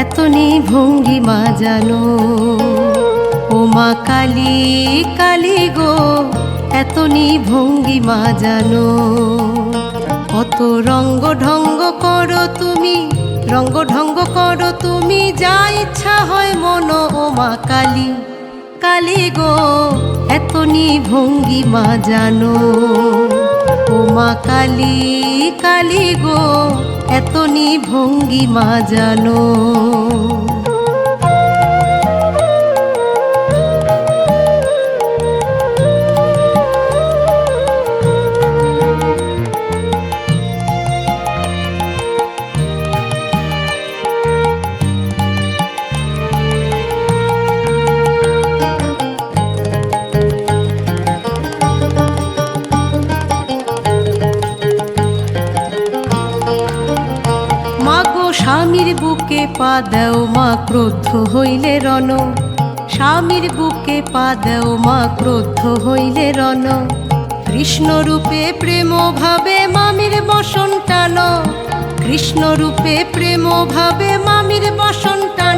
এতনি ভঙ্গিমা জানো ও মা কালী কালী গো, এতনি ভঙ্গিমা জানো কত রঙ্গ ঢঙ্গ করো তুমি, রঙ্গ ঢঙ্গ করো তুমি, যা ইচ্ছা হয় মনো ও মা কালী। কালী গো, এতনি ভঙ্গিমা জানো ও মা কালী কালী গো এতনি ভঙ্গিমা জানো। স্বামীর বুকে পা দেও মা, ক্রোধ হইলে রণ। স্বামীর বুকে পা দেও মা, ক্রোধ হইলে রণ। কৃষ্ণ রূপে প্রেম ভাবে মামির বসন টানো। কৃষ্ণ রূপে প্রেম ভাবে মামির বসন টানো।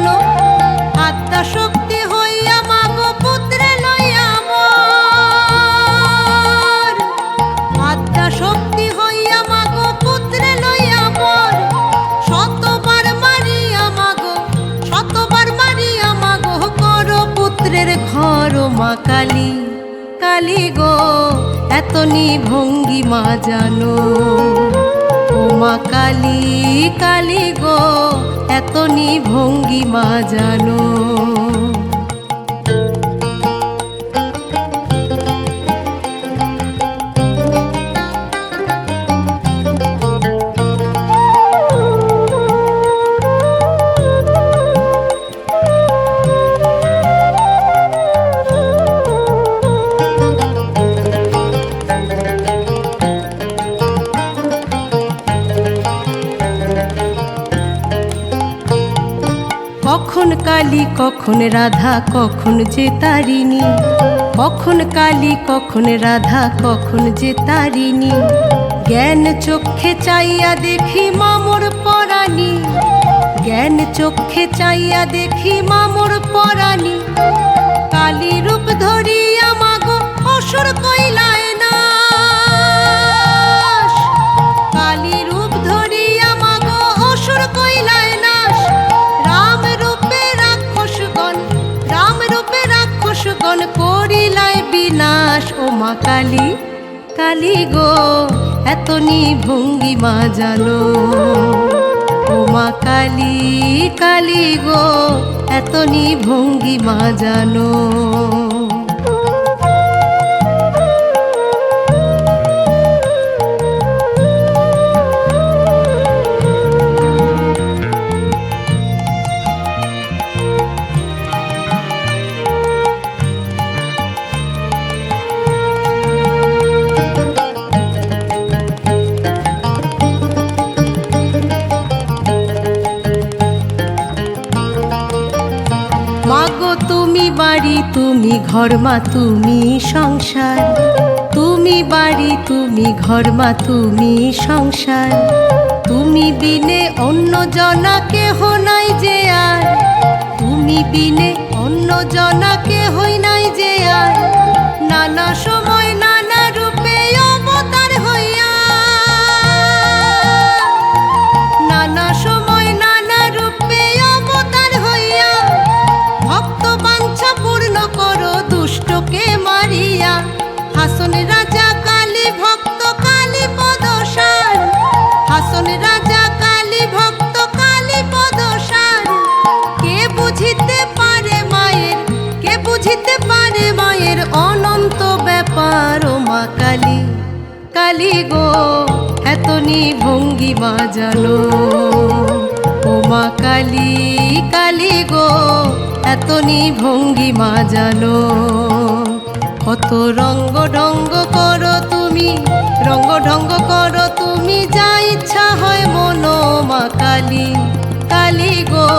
এতনি ভঙ্গি মা জানো ওমা কালি কালী কালী গো এতনি ভঙ্গি মা জানো কখন কালী, কখন রাধা, কখন যে তারিণী? কখন কালী, কখন রাধা, কখন যে তারিণী? জ্ঞান চক্ষে চাইয়া দেখি মামুর পরাণী। জ্ঞান চক্ষে চাইয়া দেখি মামুর পরাণী। কালী রূপ ধরিয়া মাগো অসুর কইলায় মা কালী কালী গো, এতনি ভঙ্গি মা জানো ও মা কালী কালী গো, এতনি ভঙ্গি মা জানো তুমি বাড়ি, তুমি ঘর মা, তুমি সংসার। তুমি বাড়ি, তুমি ঘর মা, তুমি সংসার। তুমি বিনে অন্য জনা কেহ নাই যে আর। তুমি বিনে অন্য জনা কেহ নাই যে আর। নানা সময় দুষ্টকে মারিয়া। হাসন রাজা, কালী ভক্ত, কালী পদসার। হাসন রাজা, কালী ভক্ত, কালী পদসার। কে বুঝিতে পারে মায়ের, কে বুঝিতে পারে মায়ের অনন্ত ব্যাপার? ও মা কালী কালী গো, এতনি ভঙ্গি মা জানো ও মা কালী কালী গো এতনি ভঙ্গি মা জানো কত রঙ্গ ঢঙ্গ করো তুমি, রঙ্গ ঢঙ্গ করো তুমি, যা ইচ্ছা হয় মনো মা কালী। কালী গো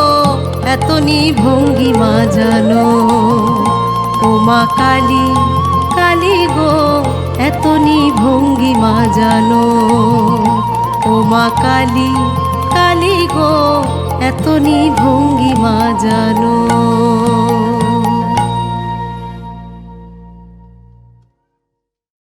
এতনি ভঙ্গি মা জানো ও মা কালী কালী গো, এত এতনি ভঙ্গিমা জানো ও মা কালী কালী গো এত নি ভঙ্গিমা জানো।